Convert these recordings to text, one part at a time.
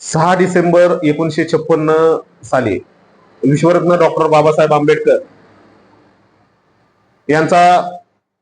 सहा डिसेंबर एकोणीशे छप्पन्न साली विश्वरत्न डॉक्टर बाबासाहेब आंबेडकर यांचा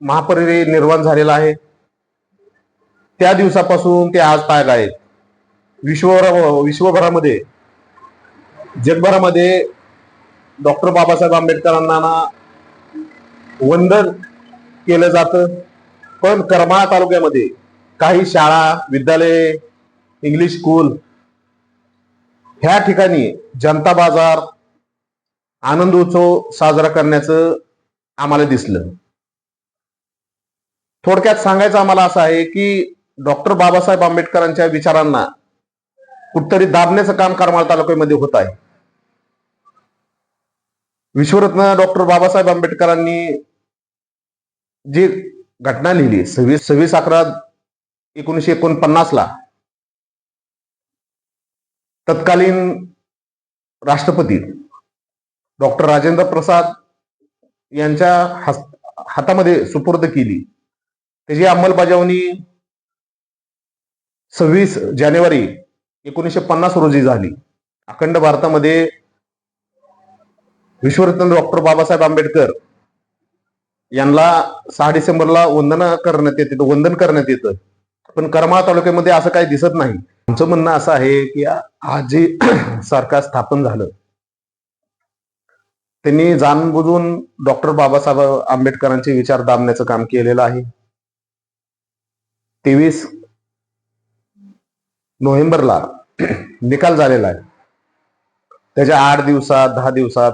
महापरिनिर्वाण झालेला आहे. त्या दिवसापासून ते आज ताग आहेत. विश्वभर विश्वभरामध्ये जगभरामध्ये डॉक्टर बाबासाहेब आंबेडकरांना ना वंदन केलं जातं. पण करमाळा तालुक्यामध्ये काही शाळा विद्यालये इंग्लिश स्कूल ह्या ठिकाणी जनता बाजार आनंद उत्सव साजरा करण्याचं आम्हाला दिसलं. थोडक्यात सांगायचं आम्हाला असं आहे की डॉक्टर बाबासाहेब आंबेडकरांच्या विचारांना कुठतरी दाबण्याचं काम करमाळ तालुक्यामध्ये होत आहे. विश्वरत्न डॉक्टर बाबासाहेब आंबेडकरांनी जी घटना लिहिली सव्वीस सव्वीस अकरा एकोणीशे एकोणपन्नास ला तत्कालीन राष्ट्रपती डॉक्टर राजेंद्र प्रसाद यांच्या हातामध्ये सुपूर्द केली. त्याची अंमलबजावणी सव्वीस जानेवारी एकोणीशे पन्नास रोजी झाली. अखंड भारतामध्ये विश्वरत्न डॉक्टर बाबासाहेब आंबेडकर यांना सहा डिसेंबरला वंदन करण्यात येते वंदन करण्यात येतं. पण करमाळा तालुक्यामध्ये असं काही दिसत नाही. आमचं म्हणणं असं आहे की आज जे सरकार स्थापन झालं त्यांनी जाणबुजून डॉक्टर बाबासाहेब आंबेडकरांचे विचार दाबण्याचं काम केलेलं आहे. तेवीस नोव्हेंबरला निकाल झालेला आहे. त्याच्या आठ दिवसात दहा दिवसात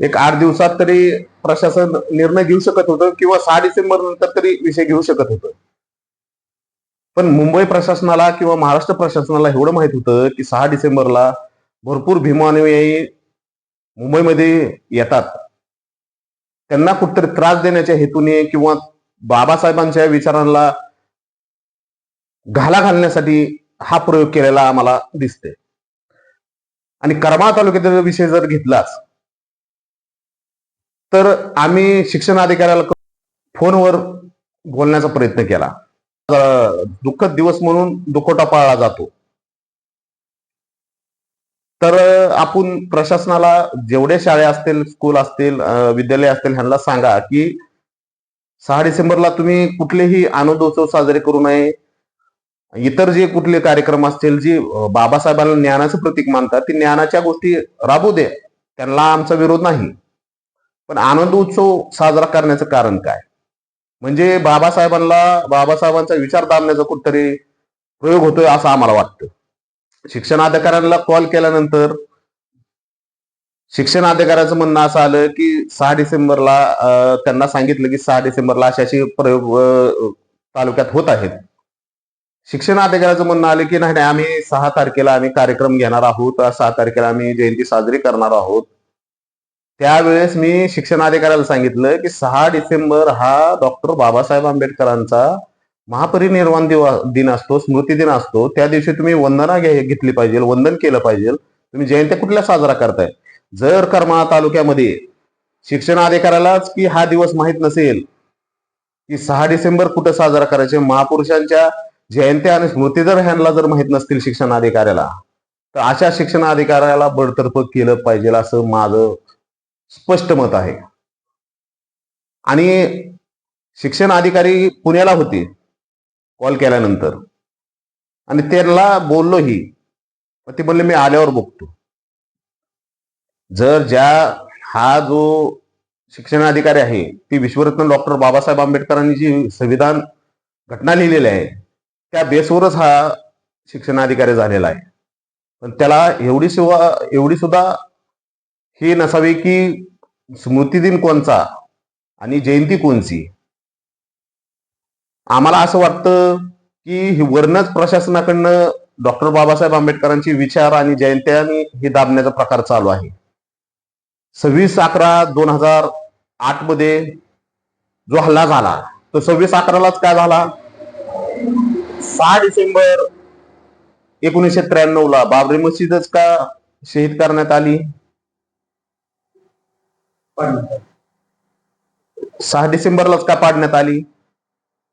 एक आठ दिवसात तरी प्रशासन निर्णय घेऊ शकत होतं किंवा सहा डिसेंबर नंतर तरी विषय घेऊ शकत होतं. पण मुंबई प्रशासनाला किंवा महाराष्ट्र प्रशासनाला एवढं माहीत होतं की सहा डिसेंबरला भरपूर भीमानुयायी मुंबईमध्ये येतात. त्यांना कुठतरी त्रास देण्याच्या हेतूने किंवा बाबासाहेबांच्या विचारांना घाला घालण्यासाठी हा प्रयोग केलेला आम्हाला दिसते आणि करमाळा तालुक्याचा विषय जर घेतलाच तर आम्ही शिक्षण अधिकाऱ्याला फोनवर बोलण्याचा प्रयत्न केला. दुःखद दिवस म्हणून दुखोटा पाळला जातो. तर आपण प्रशासनाला जेवढे शाळे असतील स्कूल असतील विद्यालय असतील ह्यांना सांगा की सहा डिसेंबरला तुम्ही कुठलेही आनंदोत्सव साजरे करू नये. इतर जे कुठले कार्यक्रम असतील जे बाबासाहेबांना ज्ञानाचं प्रतीक मानतात ती ज्ञानाच्या गोष्टी राबू दे. त्यांना आमचा विरोध नाही. पण आनंद उत्सव साजरा करण्याचं कारण काय? म्हणजे बाबासाहेबांना बाबासाहेबांचा विचार दाबण्याचा कुठतरी प्रयोग होतोय असं आम्हाला वाटतं. शिक्षण अधिकाऱ्यांना कॉल केल्यानंतर शिक्षण अधिकाऱ्याचं म्हणणं असं आलं की सहा डिसेंबरला त्यांना सांगितलं की सहा डिसेंबरला अशा असे प्रयोग तालुक्यात होत आहेत. शिक्षण अधिकाऱ्याचं म्हणणं आलं की नाही नाही, आम्ही सहा तारखेला आम्ही कार्यक्रम घेणार आहोत सहा तारखेला आम्ही जयंती साजरी करणार आहोत. त्यावेळेस मी शिक्षणाधिकाऱ्याला सांगितलं की सहा डिसेंबर हा डॉक्टर बाबासाहेब आंबेडकरांचा महापरिनिर्वाण दिन असतो स्मृती दिन असतो. त्या दिवशी तुम्ही वंदना घे- घेतली पाहिजे वंदन केलं पाहिजे. तुम्ही जयंत्या कुठल्या साजरा करताय? जर करमाळा तालुक्यामध्ये शिक्षणाधिकाऱ्यालाच की हा दिवस माहीत नसेल की सहा डिसेंबर कुठं साजरा करायचे? महापुरुषांच्या जयंत्या आणि स्मृती जर ह्यांना जर माहीत नसतील शिक्षणाधिकाऱ्याला तर अशा शिक्षणाधिकाऱ्याला बडतर्फ केलं पाहिजे असं माझं स्पष्ट मत आहे. आणि शिक्षण अधिकारी पुण्याला होते कॉल केल्यानंतर. आणि त्यांना बोललोही मग ते म्हणले मी आल्यावर बघतो. जर ज्या हा जो शिक्षण अधिकारी आहे ती विश्वरत्न डॉक्टर बाबासाहेब आंबेडकरांनी जी संविधान घटना लिहिलेली आहे त्या बेसवरच हा शिक्षणाधिकारी झालेला आहे. पण त्याला एवढी सेवा एवढी सुद्धा हे नसावे की स्मृतिदिन कोणचा आणि जयंती कोणची? आम्हाला असं वाटतं की ही वरनच प्रशासनाकडनं डॉक्टर बाबासाहेब आंबेडकरांची विचार आणि जयंत्यानी हे दाबण्याचा प्रकार चालू आहे. सव्वीस अकरा दोन हजार आठमध्ये जो हल्ला झाला तो सव्वीस अकरालाच काय झाला? सहा डिसेंबर एकोणीसशे त्र्याण्णव ला बाबरी मस्जिदच का शहीद करण्यात आली? सहा डिसेंबरलाच का पाडण्यात आली?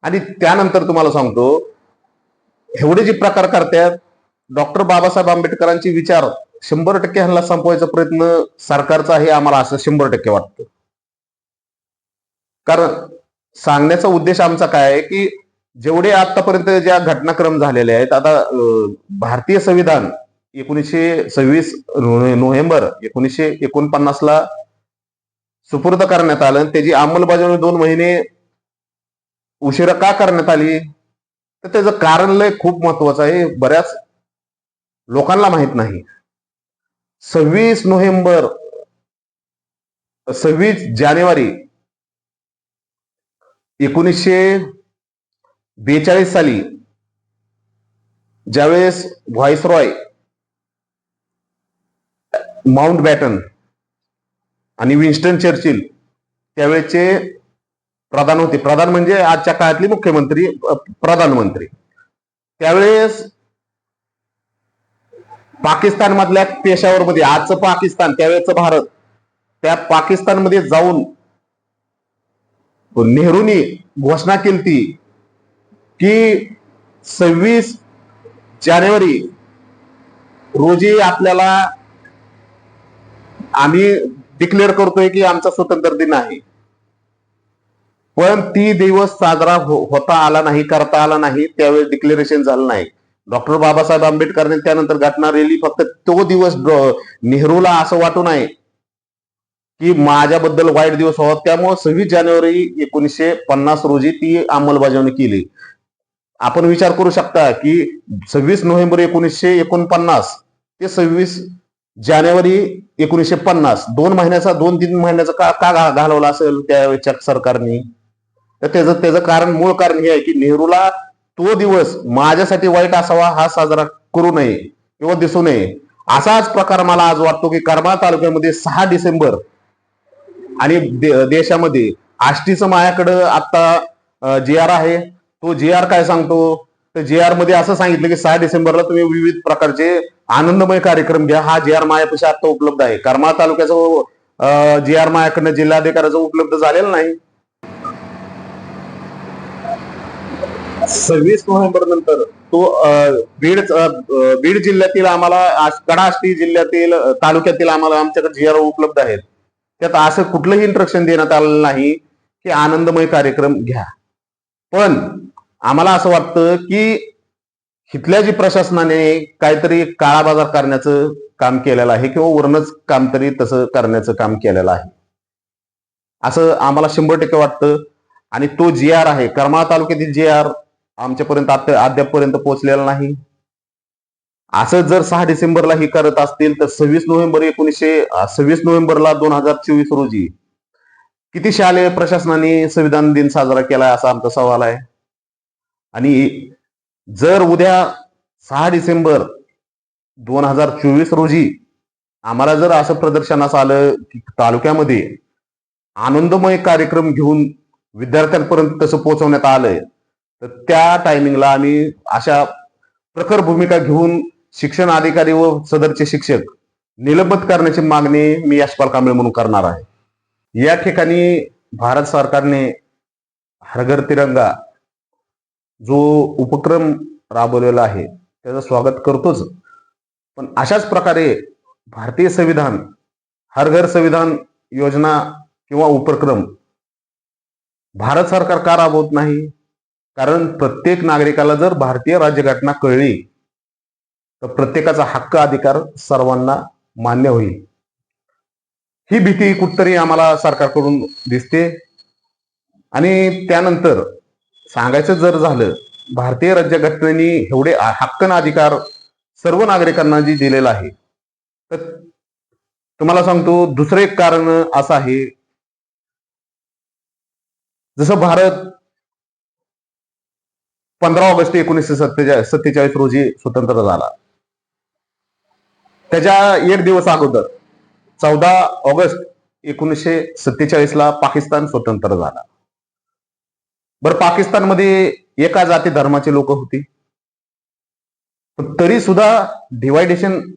आणि त्यानंतर तुम्हाला सांगतो एवढे जे प्रकार करतात डॉक्टर बाबासाहेब आंबेडकरांचे विचार शंभर टक्के ह्यांना संपवायचा प्रयत्न सरकारचा आहे आम्हाला असं शंभर टक्के वाटतं. कारण सांगण्याचा उद्देश आमचा काय आहे की जेवढे आतापर्यंत ज्या घटनाक्रम झालेले आहेत आता भारतीय संविधान एकोणीसशे सव्वीस नोव्हेंबर एकोणीसशे एकोणपन्नास ला सुपूर्द करण्यात आलं. आणि त्याची अंमलबजावणी दोन महिने उशिरा का करण्यात आली? तर त्याचं कारण लय खूप महत्वाचं आहे. बऱ्याच लोकांना माहीत नाही. सव्वीस नोव्हेंबर सव्वीस जानेवारी एकोणीसशे बेचाळीस साली ज्यावेळेस व्हाईसरॉय माउंट बॅटन आणि विन्स्टन चर्चिल त्यावेळेचे प्रधान होते. प्रधान म्हणजे आजच्या काळातली मुख्यमंत्री प्रधानमंत्री. त्यावेळेस पाकिस्तान मधल्या पेशावर मध्ये आजचं पाकिस्तान त्यावेळेचं भारत त्या पाकिस्तानमध्ये जाऊन नेहरूनी घोषणा केली की सव्वीस जानेवारी रोजी आपल्याला आम्ही डिक्लेअर करतोय की आमचा स्वतंत्र दिन आहे. पण ती दिवस साजरा हो- होता आला नाही करता आला नाही त्यावेळेस डिक्लेरेशन झालं नाही. डॉक्टर बाबासाहेब आंबेडकरने त्यानंतर घटना रेली फक्त तो दिवस नेहरूला असं वाटू नये की माझ्याबद्दल वाईट दिवस व्हावा त्यामुळे सव्वीस जानेवारी एकोणीसशे पन्नास रोजी ती अंमलबजावणी केली. आपण विचार करू शकता की सव्वीस नोव्हेंबर एकोणीसशे एकोणपन्नास ते सव्वीस जानेवारी एकोणीसशे पन्नास. दोन महिन्याचा दोन तीन महिन्याचा का का घालवला असेल त्यावेळेच्या सरकारने? तर त्याचं त्याचं कारण मूळ कारण हे आहे की नेहरूला तो दिवस माझ्यासाठी वाईट असावा हा साजरा करू नये किंवा दिसू नये. असाच प्रकार मला आज वाटतो की करमाळ तालुक्यामध्ये सहा डिसेंबर आणि दे- देशामध्ये आष्टीचं माझ्याकडं आता जे आर आहे तो जे आर काय सांगतो? तर जे आरमध्ये असं सांगितलं की सहा डिसेंबरला तुम्ही विविध प्रकारचे आनंदमय कार्यक्रम घ्या. हा जे आर मायापेक्षा आता उपलब्ध आहे. करमाळ तालुक्याचा जे आर मायाकडनं जिल्हाधिकाऱ्याचा उपलब्ध झालेला नाही. सव्वीस नोव्हेंबर नंतर तो बीड बीड जिल्ह्यातील आम्हाला कडाष्टी जिल्ह्यातील तालुक्यातील आम्हाला आमच्याकडे जी आर उपलब्ध आहेत. त्यात असं कुठलंही इंट्रक्शन देण्यात आलेलं नाही की आनंदमय कार्यक्रम घ्या. पण आम्हाला असं वाटतं की इथल्या जी प्रशासनाने काहीतरी काळा बाजार करण्याचं काम केलेलं आहे किंवा वरूनच काम तरी तसं करण्याचं काम केलेलं आहे. असं आम्हाला शंभर टक्के वाटतं. आणि तो जी आर आहे करमाळा तालुक्यातील जी आर आमच्यापर्यंत आता अद्यापपर्यंत पोहोचलेला नाही. असं जर सहा डिसेंबरला ही करत असतील तर सव्वीस नोव्हेंबर एकोणीसशे सव्वीस नोव्हेंबरला दोन हजार चोवीस रोजी किती शालेय प्रशासनाने संविधान दिन साजरा केलाय असा आमचा सवाल आहे. आणि जर उद्या सहा डिसेंबर दोन हजार चोवीस रोजी आम्हाला जर असं प्रदर्शनास आलं की तालुक्यामध्ये आनंदमय कार्यक्रम घेऊन विद्यार्थ्यांपर्यंत तसं पोहोचवण्यात आलंय तर त्या टायमिंगला आम्ही अशा प्रखर भूमिका घेऊन शिक्षण अधिकारी व सदरचे शिक्षक निलंबित करण्याची मागणी मी यशपाल कांबळे म्हणून करणार आहे. या ठिकाणी भारत सरकारने हरघर तिरंगा जो उपक्रम राबवलेला आहे त्याचं स्वागत करतोच. पण अशाच प्रकारे भारतीय संविधान हर घर संविधान योजना किंवा उपक्रम भारत सरकार का राबवत नाही? कारण प्रत्येक नागरिकाला जर भारतीय राज्यघटना कळली तर प्रत्येकाचा हक्क अधिकार सर्वांना मान्य होईल. ही भीती कुठतरी आम्हाला सरकारकडून दिसते. आणि त्यानंतर सांगायचं जर झालं भारतीय राज्यघटनेने एवढे हक्क अधिकार सर्व नागरिकांना जी दिलेला आहे तर तुम्हाला सांगतो दुसरं एक कारण असं आहे जसं भारत पंधरा ऑगस्ट एकोणीसशे सत्तेचाळीस सत्तेचाळीस रोजी स्वतंत्र झाला. त्याच्या एक दिवस अगोदर चौदा ऑगस्ट एकोणीसशे सत्तेचाळीसला पाकिस्तान स्वतंत्र झाला. बरं पाकिस्तानमध्ये एका जाती धर्माचे लोक होती. पण तरी सुद्धा डिवायडेशन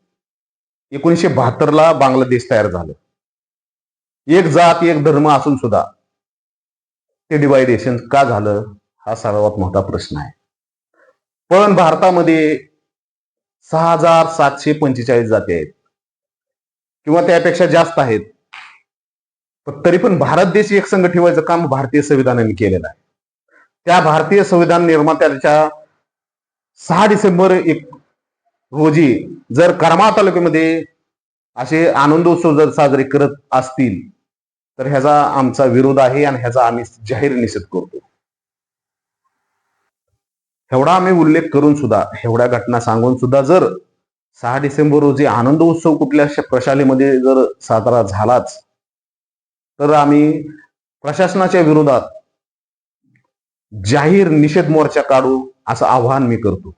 एकोणीसशे बहात्तर ला बांगलादेश तयार झालं. एक जात एक धर्म असून सुद्धा ते डिवायडेशन का झालं हा सर्वात मोठा प्रश्न आहे. पण भारतामध्ये सहा हजार सातशे पंचेचाळीस जाती आहेत. किंवा त्यापेक्षा जास्त आहेत. पण तरी पण भारत देश एक संघ ठेवायचं काम भारतीय संविधानाने केलेलं आहे. त्या भारतीय संविधान निर्मात्याच्या सहा डिसेंबर एक रोजी जर करमाळ तालुक्यामध्ये असे आनंदोत्सव जर साजरे करत असतील तर ह्याचा आमचा विरोध आहे आणि ह्याचा आम्ही जाहीर निषेध करतो. एवढा आम्ही उल्लेख करून सुद्धा एवढ्या घटना सांगून सुद्धा जर सहा डिसेंबर रोजी आनंद उत्सव कुठल्या प्रशालेमध्ये जर साजरा झालाच तर आम्ही प्रशासनाच्या विरोधात जाहीर निषेध मोर्चा काढू असं आवाहन मी करतो.